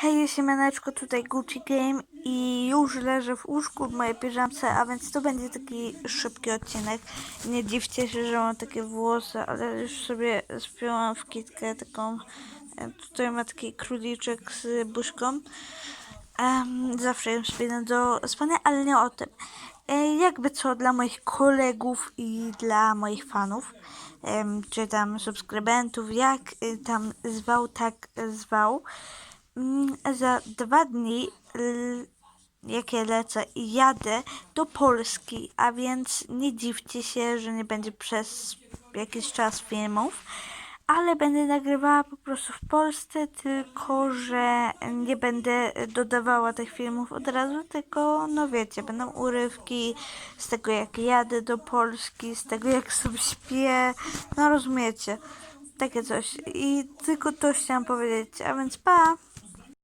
Hej, siemaneczko, tutaj Gucci Game i już leżę w łóżku w mojej piżamce, a więc to będzie taki szybki odcinek. Nie dziwcie się, że mam takie włosy, ale już sobie spiąłam w kitkę taką, e, tutaj ma taki króliczek z buźką. Em, zawsze ją spinę do spania, ale nie o tym. E, jakby co dla moich kolegów i dla moich fanów, em, czy tam subskrybentów, jak y, tam zwał, tak zwał. Za dwa dni, l- jak ja lecę i jadę do Polski, a więc nie dziwcie się, że nie będzie przez jakiś czas filmów, ale będę nagrywała po prostu w Polsce, tylko że nie będę dodawała tych filmów od razu, tylko no wiecie, będą urywki z tego jak jadę do Polski, z tego jak sobie śpię, no rozumiecie, takie coś i tylko to chciałam powiedzieć, a więc pa!